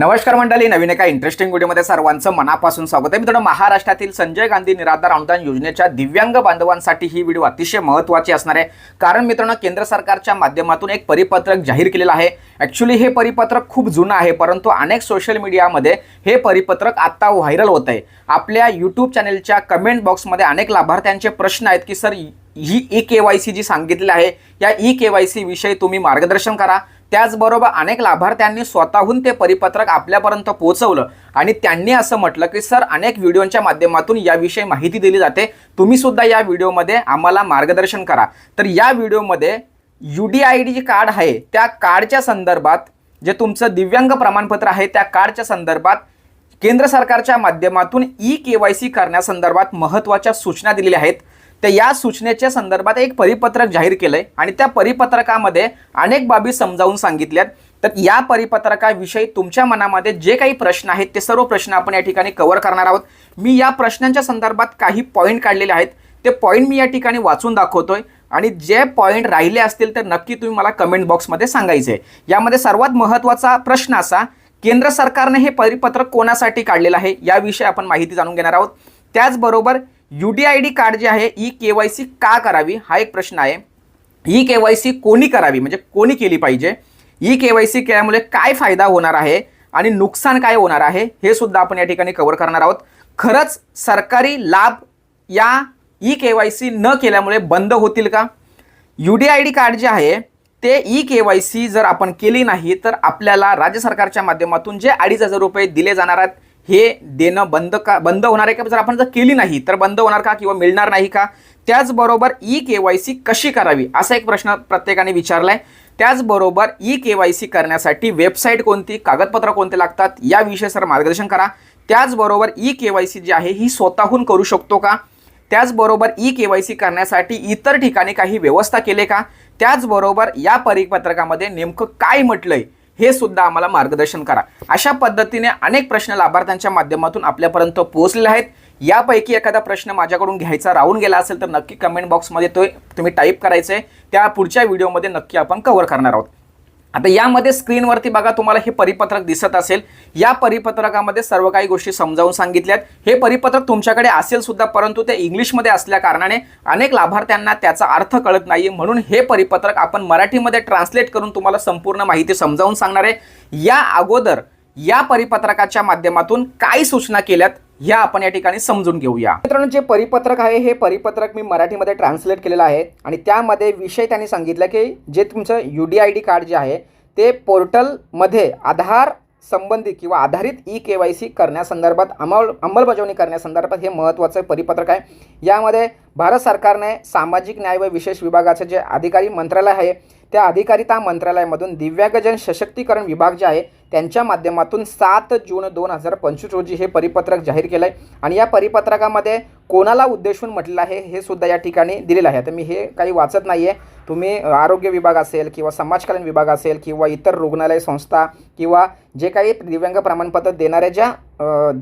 नमस्कार मंडळी नवीन एका इंटरेस्टिंग व्हिडिओमध्ये सर्वांचं मनापासून स्वागत आहे. मित्रांनो महाराष्ट्रातील संजय गांधी निराधार अनुदान योजनेच्या दिव्यांग बांधवांसाठी ही व्हिडिओ अतिशय महत्त्वाची असणार आहे. कारण मित्रांनो केंद्र सरकारच्या माध्यमातून एक परिपत्रक जाहीर केलेलं आहे. ॲक्च्युली हे परिपत्रक खूप जुनं आहे परंतु अनेक सोशल मीडियामध्ये हे परिपत्रक आत्ता व्हायरल होत आहे आपल्या यूट्यूब चॅनेलच्या कमेंट बॉक्समध्ये अनेक लाभार्थ्यांचे प्रश्न आहेत की सर ही ई के वाय सी जी सांगितलेली आहे या ई के वाय सी विषयी तुम्ही मार्गदर्शन करा. त्याचबरोबर अनेक लाभार्थ्यांनी स्वतःहून ते परिपत्रक आपल्यापर्यंत पोहोचवलं. आणि त्यांनी असं म्हटलं की सर अनेक व्हिडिओच्या माध्यमातून याविषयी माहिती दिली जाते. तुम्ही सुद्धा या व्हिडिओमध्ये आम्हाला मार्गदर्शन करा. तर या व्हिडिओमध्ये यू डी आय डी जे कार्ड आहे त्या कार्डच्या संदर्भात जे तुमचं दिव्यांग प्रमाणपत्र आहे त्या कार्डच्या संदर्भात केंद्र सरकारच्या माध्यमातून ई के वाय सी करण्यासंदर्भात महत्त्वाच्या सूचना दिलेल्या आहेत. तर या सूचनेच्या संदर्भात एक परिपत्रक जाहीर केलंय आणि त्या परिपत्रकामध्ये अनेक बाबी समजावून सांगितल्यात. तर या परिपत्रकाविषयी तुमच्या मनामध्ये जे काही प्रश्न आहेत ते सर्व प्रश्न आपण या ठिकाणी कव्हर करणार आहोत. मी या प्रश्नांच्या संदर्भात काही पॉईंट काढलेले आहेत. ते पॉईंट मी या ठिकाणी वाचून दाखवतोय आणि जे पॉईंट राहिले असतील तर नक्की तुम्ही मला कमेंट बॉक्समध्ये सांगायचे यामध्ये सर्वात महत्त्वाचा प्रश्न असा केंद्र सरकारने हे परिपत्रक कोणासाठी काढलेलं आहे? याविषयी आपण माहिती जाणून घेणार आहोत. त्याचबरोबर U D I D card जे आहे ई के वाय सी का करावी? हा एक प्रश्न आहे. ई के वाय सी कोणी करावी? म्हणजे कोणी केली पाहिजे? ई के वाय सी केल्यामुळे काय फायदा होणार आहे? आणि नुकसान काय होणार आहे? हे सुद्धा आपण या ठिकाणी कव्हर करणार आहोत. खरंच सरकारी लाभ या ई के वाय सी न केल्यामुळे बंद होतील का? U D I D card जे आहे ते ई के वाय सी जर आपण केली नाही तर आपल्याला राज्य सरकारच्या माध्यमातून जे अडीच हजार रुपये दिले जाणार आहेत हे देणं बंद का बंद होणार आहे का? जर आपण जर केली नाही तर बंद होणार का किंवा मिळणार नाही का? त्याचबरोबर ई के वाय सी कशी करावी? असा एक प्रश्न प्रत्येकाने विचारला आहे त्याचबरोबर ई के वाय सी करण्यासाठी वेबसाईट कोणती कागदपत्र कोणते लागतात याविषयी सर मार्गदर्शन करा. त्याचबरोबर ई के वाय सी जी आहे ही स्वतःहून करू शकतो का? त्याचबरोबर ई के वाय सी करण्यासाठी इतर ठिकाणी काही व्यवस्था केले का? त्याचबरोबर या परिपत्रकामध्ये नेमकं काय म्हटलं आहे हे सुद्धा आम्हाला मार्गदर्शन करा. अशा पद्धतीने अनेक प्रश्न लाभार्थ्यांच्या माध्यमातून आपल्यापर्यंत पोहोचलेले आहेत. यापैकी एखादा प्रश्न माझ्याकडून घ्यायचा राहून गेला असेल तर नक्की कमेंट बॉक्समध्ये तो तुम्ही टाईप करायचं आहे त्या पुढच्या व्हिडिओमध्ये नक्की आपण कव्हर करणार आहोत. आता यामध्ये स्क्रीनवरती बघा तुम्हाला हे परिपत्रक दिसत असेल. या परिपत्रकामध्ये सर्व काही गोष्टी समजावून सांगितल्यात. हे परिपत्रक तुमच्याकडे असेल सुद्धा परंतु ते इंग्लिशमध्ये असल्या कारणाने अनेक लाभार्थ्यांना त्याचा अर्थ कळत नाही म्हणून हे परिपत्रक आपण मराठीमध्ये ट्रान्सलेट करून तुम्हाला संपूर्ण माहिती समजावून सांगणार आहे. या अगोदर या परिपत्रकाच्या माध्यमातून काय सूचना केल्यात. ह्या आपण या ठिकाणी समजून घेऊया. मित्रांनो जे परिपत्रक आहे हे परिपत्रक मी मराठीमध्ये ट्रान्सलेट केलेलं आहे आणि त्यामध्ये विषय त्यांनी सांगितलं की जे तुमचं U D I D card जे आहे ते पोर्टलमध्ये आधार संबंधित किंवा आधारित ई के वाय सी करण्यासंदर्भात अंमल अंमलबजावणी करण्यासंदर्भात हे महत्त्वाचं परिपत्रक आहे. यामध्ये भारत सरकारने सामाजिक न्याय व विशेष विभागाचे जे अधिकारी मंत्रालय आहे त्या अधिकारिता मंत्रालयामधून दिव्यांगजन सशक्तीकरण विभाग जे आहे त्यांच्या माध्यमातून सात जून दोन हजार पंचवीस रोजी हे परिपत्रक जाहीर केलं आहे आणि या परिपत्रकामध्ये कोणाला उद्देशून म्हटलेलं आहे हे सुद्धा या ठिकाणी दिलेलं आहे. तर मी हे काही वाचत नाही आहे तुम्ही आरोग्य विभाग असेल किंवा समाज कल्याण विभाग असेल किंवा इतर रुग्णालय संस्था किंवा जे काही दिव्यांग प्रमाणपत्र देणाऱ्या ज्या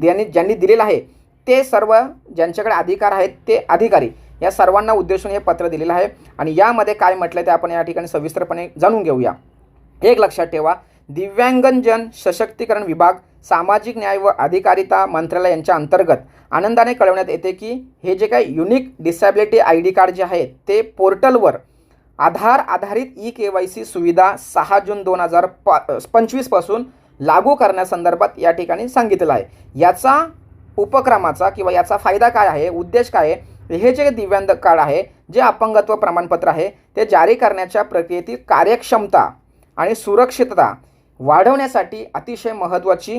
ज्यांनी ज्यांनी दिलेलं आहे ते सर्व ज्यांच्याकडे अधिकार आहेत ते अधिकारी. या सर्वांना उद्देशून हे पत्र दिलेलं आहे. आणि यामध्ये काय म्हटलं ते आपण या ठिकाणी सविस्तरपणे जाणून घेऊया. एक लक्षात ठेवा दिव्यांगजन सशक्तीकरण विभाग सामाजिक न्याय व अधिकारिता मंत्रालय यांच्या अंतर्गत आनंदाने कळवण्यात येते की हे जे काही unique disability I D card जे आहे ते पोर्टलवर आधार आधारित ई के वाय सी सुविधा सहा जून दोन हजार प पंचवीसपासून लागू करण्यासंदर्भात या ठिकाणी सांगितलं आहे. याचा उपक्रमाचा किंवा याचा फायदा काय आहे उद्देश काय आहे हे जे दिव्यांग कार्ड आहे जे अपंगत्व प्रमाणपत्र आहे ते जारी करण्याच्या प्रक्रियेतील कार्यक्षमता आणि सुरक्षितता वाढवण्यासाठी अतिशय महत्त्वाची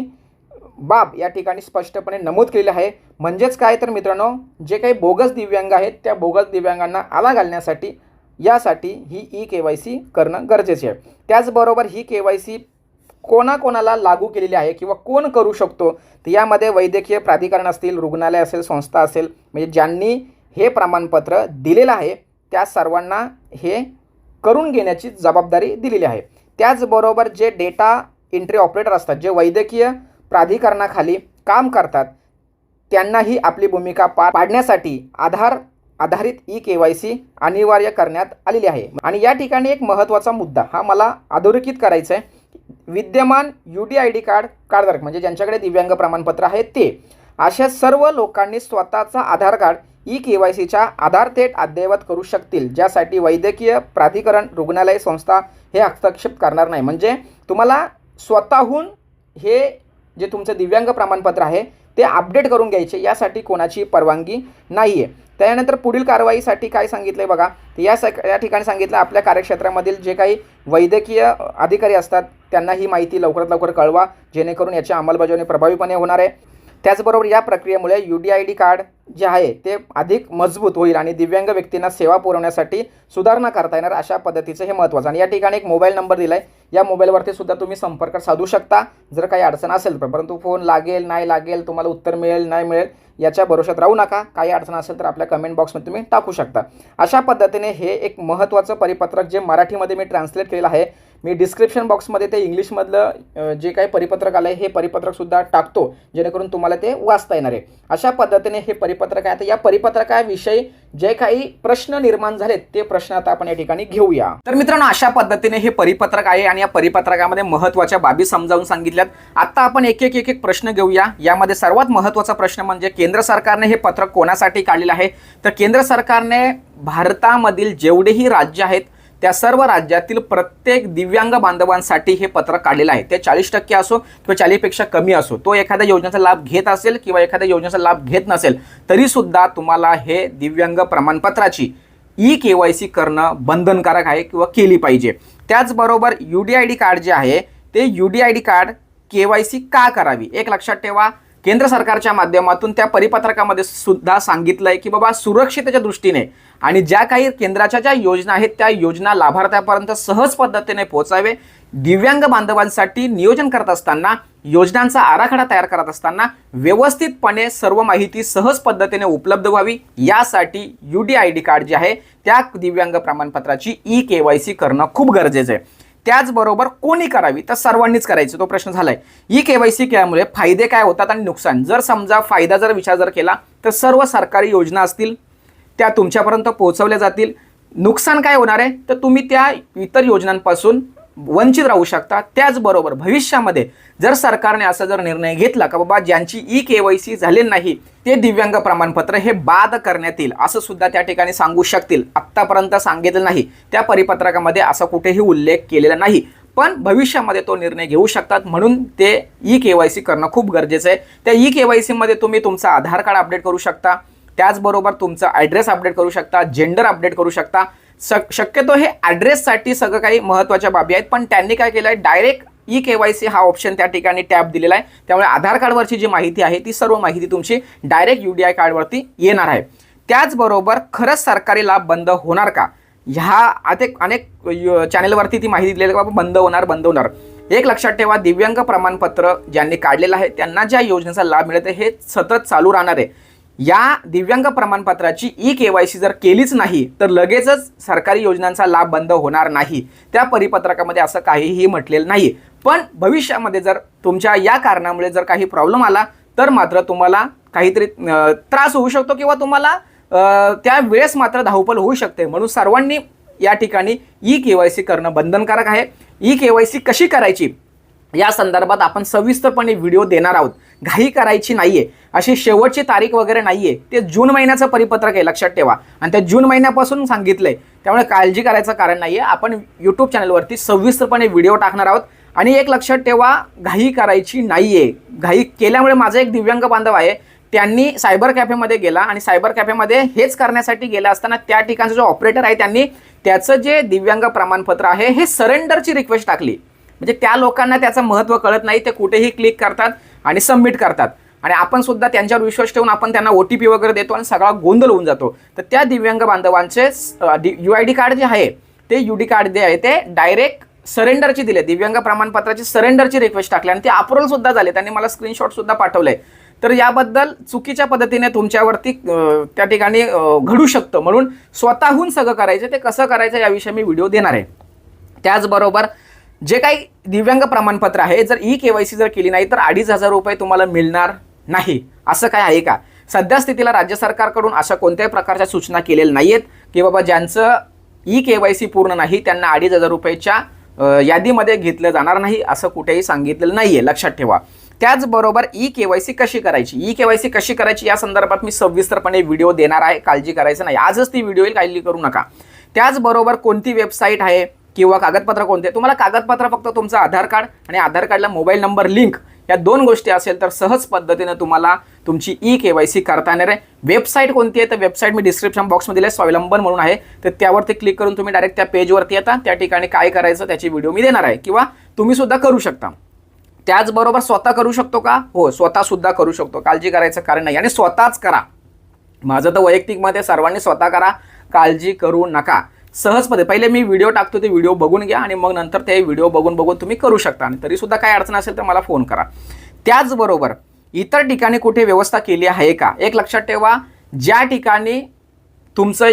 बाब या ठिकाणी स्पष्टपणे नमूद केलेली आहे. म्हणजेच काय तर मित्रांनो जे काही बोगस दिव्यांग आहेत त्या बोगस दिव्यांगांना आला घालण्यासाठी यासाठी ही ई के वाय सी करणं गरजेचे आहे. त्याचबरोबर ही के वाय सी कोणाकोणाला लागू केलेली आहे किंवा कोण करू शकतो तर यामध्ये वैद्यकीय प्राधिकरण असतील रुग्णालय असेल संस्था असेल म्हणजे ज्यांनी हे प्रमाणपत्र दिलेलं आहे. त्या सर्वांना हे करून घेण्याची जबाबदारी दिलेली आहे. त्याचबरोबर जे डेटा एंट्री ऑपरेटर असतात जे वैद्यकीय प्राधिकरणाखाली काम करतात त्यांनाही आपली भूमिका पार पाडण्यासाठी आधार आधारित ई के वाय सी अनिवार्य करण्यात आलेली आहे. आणि या ठिकाणी एक महत्त्वाचा मुद्दा हा मला अधोरेखित करायचा आहे. विद्यमान U D I D card कार्डधारक म्हणजे ज्यांच्याकडे दिव्यांग प्रमाणपत्र आहे ते अशा सर्व लोकांनी स्वतःचा Aadhaar card E K Y सीच्या आधार थेट अद्ययावत करू शकतील ज्यासाठी वैद्यकीय प्राधिकरण रुग्णालय संस्था हे हस्तक्षेप करणार नाही. म्हणजे तुम्हाला स्वतःहून हे जे तुमचं दिव्यांग प्रमाणपत्र आहे ते अपडेट करून घ्यायचे यासाठी कोणाची परवानगी नाही आहे त्यानंतर पुढील कारवाईसाठी काय सांगितलं आहे बघा तर या स या ठिकाणी सांगितलं आपल्या कार्यक्षेत्रामधील जे काही वैद्यकीय अधिकारी असतात त्यांना ही माहिती लवकरात लवकर कळवा जेणेकरून याची अंमलबजावणी प्रभावीपणे होणार आहे. त्याचबरोबर या प्रक्रियेमुळे U D I D card जे आहे ते अधिक मजबूत होईल आणि दिव्यांग व्यक्तींना सेवा पुरवण्यासाठी सुधारणा करता येणार अशा पद्धतीचं हे महत्त्वाचं आणि या ठिकाणी एक मोबाईल नंबर दिला आहे या मोबाईलवरती सुद्धा तुम्ही संपर्क साधू शकता. जर काही अडचण असेल तर परंतु फोन लागेल नाही लागेल तुम्हाला उत्तर मिळेल नाही मिळेल याच्या भरोशात राहू नका. काही अडचण असेल तर आपल्या कमेंट बॉक्समध्ये तुम्ही टाकू शकता. अशा पद्धतीने हे एक महत्त्वाचं परिपत्रक जे मराठीमध्ये मी ट्रान्सलेट केलेलं आहे मी डिस्क्रिप्शन बॉक्समध्ये ते इंग्लिशमधलं जे काही परिपत्रक आलं आहे हे परिपत्रकसुद्धा टाकतो जेणेकरून तुम्हाला ते वाचता येणार आहे. अशा पद्धतीने हे परिपत्रक आहे. तर या परिपत्रकाविषयी जे काही प्रश्न निर्माण झालेत ते प्रश्न आता आपण या ठिकाणी घेऊया. तर मित्रांनो अशा पद्धतीने हे परिपत्रक आहे आणि या परिपत्रकामध्ये महत्त्वाच्या बाबी समजावून सांगितल्यात. आता आपण एक एक एक एक प्रश्न घेऊया. यामध्ये सर्वात महत्त्वाचा प्रश्न म्हणजे केंद्र सरकारने हे पत्रक कोणासाठी काढलेलं आहे? तर केंद्र सरकारने भारतामधील जेवढेही राज्य आहेत त्या सर्व राज्यातील प्रत्येक दिव्यांग बांधवांसाठी हे पत्रक काढलेलं आहे. ते चाळीस टक्के असो किंवा चाळीसपेक्षा कमी असो तो एखाद्या योजनेचा लाभ घेत असेल किंवा एखाद्या योजनेचा लाभ घेत नसेल तरीसुद्धा तुम्हाला हे दिव्यांग प्रमाणपत्राची ई के वाय सी करणं बंधनकारक आहे किंवा केली पाहिजे. त्याचबरोबर U D I D card जे आहे ते U D I D card K Y C का करावी? एक लक्षात ठेवा केंद्र सरकारच्या माध्यमातून त्या परिपत्रकामध्ये सुद्धा सांगितलं आहे की बाबा सुरक्षितेच्या दृष्टीने आणि ज्या काही केंद्राच्या ज्या योजना आहेत त्या योजना लाभार्थ्यापर्यंत सहज पद्धतीने पोहोचावे दिव्यांग बांधवांसाठी नियोजन करत असताना योजनांचा आराखडा तयार करत असताना व्यवस्थितपणे सर्व माहिती सहज पद्धतीने उपलब्ध व्हावी यासाठी U D I D card जे आहे त्या दिव्यांग प्रमाणपत्राची ई के वाय सी करणं खूप गरजेचं आहे. त्याचबरोबर कोणी करावी तर सर्वांनीच करायचं. तो प्रश्न झालाय. ई के वाय सी केल्यामुळे फायदे काय होतात आणि नुकसान? जर समजा फायदा जर विचार जर केला तर सर्व सरकारी योजना असतील त्या तुमच्यापर्यंत पोहोचवल्या जातील. नुकसान काय होणार आहे? तर तुम्ही त्या इतर योजनांपासून वंचित राहू शकता त्याचबरोबर भविष्यामध्ये जर सरकारने असा जर निर्णय घेतला का बाबा ज्यांची ई के वाय सी झालेली नाही ते दिव्यांग प्रमाणपत्र हे बाद करण्यात येईल असं सुद्धा त्या ठिकाणी सांगू शकतील. आत्तापर्यंत सांगितलं नाही. त्या परिपत्रकामध्ये असा कुठेही उल्लेख केलेला नाही. पण भविष्यामध्ये तो निर्णय घेऊ शकतात म्हणून ते ई के वाय सी करणं खूप गरजेचं आहे. त्या ई के वाय सीमध्ये तुम्ही तुमचा आधार कार्ड अपडेट करू शकता. त्याचबरोबर तुमचा ॲड्रेस अपडेट करू शकता जेंडर अपडेट करू शकता. शक शक्यतो हे ॲड्रेससाठी सगळं काही महत्त्वाच्या बाबी आहेत. पण त्यांनी काय केलं आहे direct E K Y C हा ऑप्शन त्या ठिकाणी टॅप दिलेला आहे. त्यामुळे आधार कार्डवरची जी माहिती आहे ती सर्व माहिती तुमची डायरेक्ट यू डी आय कार्डवरती येणार आहे. त्याचबरोबर खरंच सरकारी लाभ बंद होणार का? ह्या अनेक अनेक य- चॅनेलवरती ती माहिती दिलेली बाबा बंद होणार बंद होणार. एक लक्षात ठेवा दिव्यांग प्रमाणपत्र ज्यांनी काढलेलं आहे त्यांना ज्या योजनेचा लाभ मिळते हे सतत चालू राहणार आहे. या दिव्यांग प्रमाणपत्राची ई के वाय सी जर केलीच नाही तर लगेचच सरकारी योजनांचा लाभ बंद होणार नाही. त्या परिपत्रकामध्ये असं काहीही म्हटलेलं नाही पण भविष्यामध्ये जर तुमच्या या कारणामुळे जर काही प्रॉब्लेम आला तर मात्र तुम्हाला काहीतरी त्रास होऊ शकतो किंवा तुम्हाला त्या वेळेस मात्र धावपल होऊ शकते. म्हणून सर्वांनी या ठिकाणी ई के वाय सी करणं बंधनकारक आहे. ई के वाय सी कशी करायची? या संदर्भात आपण सविस्तरपणे व्हिडिओ देणार आहोत. घाई करायची नाही आहे अशी शेवटची तारीख वगैरे नाहीये. ते जून महिन्याचं परिपत्रक आहे लक्षात ठेवा. आणि त्या जून महिन्यापासून सांगितलंय. त्यामुळे काळजी करायचं कारण नाहीये. आपण यूट्यूब चॅनलवरती सविस्तरपणे व्हिडिओ टाकणार आहोत. आणि एक लक्षात ठेवा घाई करायची नाहीये. घाई केल्यामुळे माझा एक दिव्यांग बांधव आहे. त्यांनी सायबर कॅफेमध्ये गेला आणि सायबर कॅफेमध्ये हेच करण्यासाठी गेला असताना त्या ठिकाणचा जो ऑपरेटर आहे त्यांनी त्याचं जे दिव्यांग प्रमाणपत्र आहे हे सरेंडरची रिक्वेस्ट टाकली. म्हणजे त्या लोकांना त्याचं महत्त्व कळत नाही ते कुठेही क्लिक करतात आणि सबमिट करतात. आणि आपण सुद्धा त्यांच्यावर विश्वास ठेवून आपण त्यांना ओ टी पी वगैरे देतो आणि सगळा गोंधळ होऊन जातो. तर त्या दिव्यांग बांधवांचे यू आय डी कार्ड जे आहे ते यू डी कार्ड जे आहे ते डायरेक्ट सरेंडरची दिले दिव्यांग प्रमाणपत्राची सरेंडरची रिक्वेस्ट टाकली आणि ते अप्रुव्हल सुद्धा झाले. त्यांनी मला स्क्रीनशॉट सुद्धा पाठवले तर याबद्दल चुकीच्या पद्धतीने तुमच्यावरती त्या ठिकाणी घडू शकतं. म्हणून स्वतःहून सगळं करायचं ते कसं करायचं याविषयी मी व्हिडिओ देणार आहे. त्याचबरोबर जे काही दिव्यांग प्रमाणपत्र आहे जर ई के वाय सी जर केली नाही तर अडीच हजार रुपये तुम्हाला मिळणार. नाही. असं काय आहे का? सध्या स्थितीला राज्य सरकारकडून अशा कोणत्याही प्रकारच्या सूचना केलेल्या नाही आहेत की बाबा ज्यांचं ई के वाय सी पूर्ण नाही त्यांना अडीच हजार रुपयाच्या यादीमध्ये घेतलं जाणार नाही असं कुठेही सांगितलेलं नाही आहे लक्षात ठेवा. त्याचबरोबर ई के वाय सी कशी करायची? ई के वाय सी कशी करायची? या संदर्भात मी सविस्तरपणे व्हिडिओ देणार आहे. काळजी करायचं नाही. आजच ती व्हिडिओ येईल काळजी करू नका. त्याचबरोबर कोणती वेबसाईट आहे किंवा कागदपत्र कोणते? तुम्हाला कागदपत्र फक्त तुमचं आधार कार्ड आणि आधार कार्डला मोबाईल नंबर लिंक या दोन गोष्टी असेल तर सहज पद्धतीनं तुम्हाला तुमची ई के वाय सी करता येणार आहे. वेबसाईट कोणती आहे? तर वेबसाईट मी डिस्क्रिप्शन बॉक्समध्ये दिले आहे, स्वावलंबन म्हणून आहे. तर त्यावरती क्लिक करून तुम्ही डायरेक्ट त्या पेजवरती येता. त्या ठिकाणी काय करायचं त्याची व्हिडिओ मी देणार आहे. किंवा तुम्ही सुद्धा करू शकता. त्याचबरोबर स्वतः करू शकतो का? हो स्वतः सुद्धा करू शकतो. काळजी करायचं कारण नाही. आणि स्वतःच करा. माझं तर वैयक्तिक मत आहे सर्वांनी स्वतः करा. काळजी करू नका. सहजपणे. पहिले मी व्हिडिओ टाकतो ते व्हिडिओ बघून घ्या आणि मग नंतर ते व्हिडिओ बघून बघून तुम्ही करू शकता. आणि तरीसुद्धा काय अडचण असेल तर मला फोन करा. त्याचबरोबर इतर ठिकाणी कुठे व्यवस्था केली आहे का? एक लक्षात ठेवा ज्या ठिकाणी तुमचं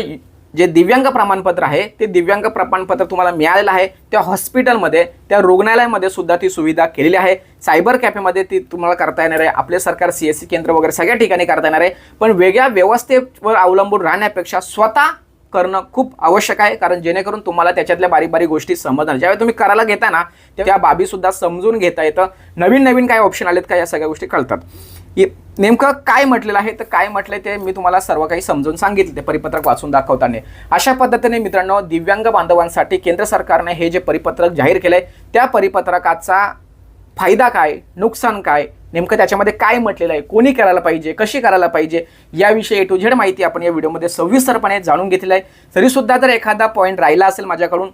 जे दिव्यांग प्रमाणपत्र आहे ते दिव्यांग प्रमाणपत्र तुम्हाला मिळालेलं आहे त्या हॉस्पिटलमध्ये त्या रुग्णालयामध्ये सुद्धा ती सुविधा केलेली आहे. सायबर कॅफेमध्ये ती तुम्हाला करता येणार आहे. आपले सरकार सी एस सी केंद्र वगैरे सगळ्या ठिकाणी करता येणार आहे. पण वेगळ्या व्यवस्थेवर अवलंबून राहण्यापेक्षा स्वतः करणं खूप आवश्यक आहे कारण जेणेकरून तुम्हाला त्याच्यातल्या बारीक बारीक गोष्टी समजणार. ज्यावेळी तुम्ही करायला घेता ना त्या बाबी सुद्धा समजून घेता येतं. नवीन नवीन काय ऑप्शन आलेत का या सगळ्या गोष्टी कळतात. नेमकं काय म्हटलेलं आहे? तर काय म्हटलंय ते मी तुम्हाला सर्व काही समजून सांगितले ते परिपत्रक वाचून दाखवताना. अशा पद्धतीने मित्रांनो दिव्यांग बांधवांसाठी केंद्र सरकारने हे जे परिपत्रक जाहीर केलंय त्या परिपत्रकाचा फायदा काय नुकसान काय नेमकं त्याच्यामध्ये काय म्हटलेलं आहे? कोणी करायला पाहिजे? कशी करायला पाहिजे? याविषयी ए टू झेड माहिती आपण या व्हिडिओमध्ये सविस्तरपणे जाणून घेतलेलं आहे. तरीसुद्धा जर एखादा पॉईंट राहिला असेल माझ्याकडून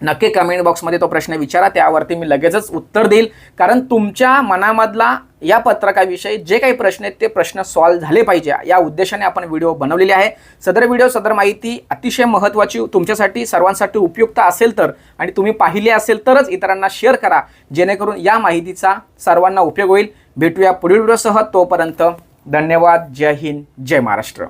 नक्की कमेंट बॉक्समध्ये तो प्रश्न विचारा. त्यावरती मी लगेचच उत्तर देईल. कारण तुमच्या मनामधला या पत्रकाविषयी जे काही प्रश्न आहेत ते प्रश्न सॉल्व्ह झाले पाहिजे. या उद्देशाने आपण व्हिडिओ बनवलेले आहे. सदर व्हिडिओ सदर माहिती अतिशय महत्त्वाची तुमच्यासाठी सर्वांसाठी उपयुक्त असेल तर आणि तुम्ही पाहिले असेल तरच इतरांना शेअर करा. जेणेकरून या माहितीचा सर्वांना उपयोग होईल. भेटूया पुढील व्हिडिओसह. तोपर्यंत धन्यवाद. जय हिंद. जय महाराष्ट्र.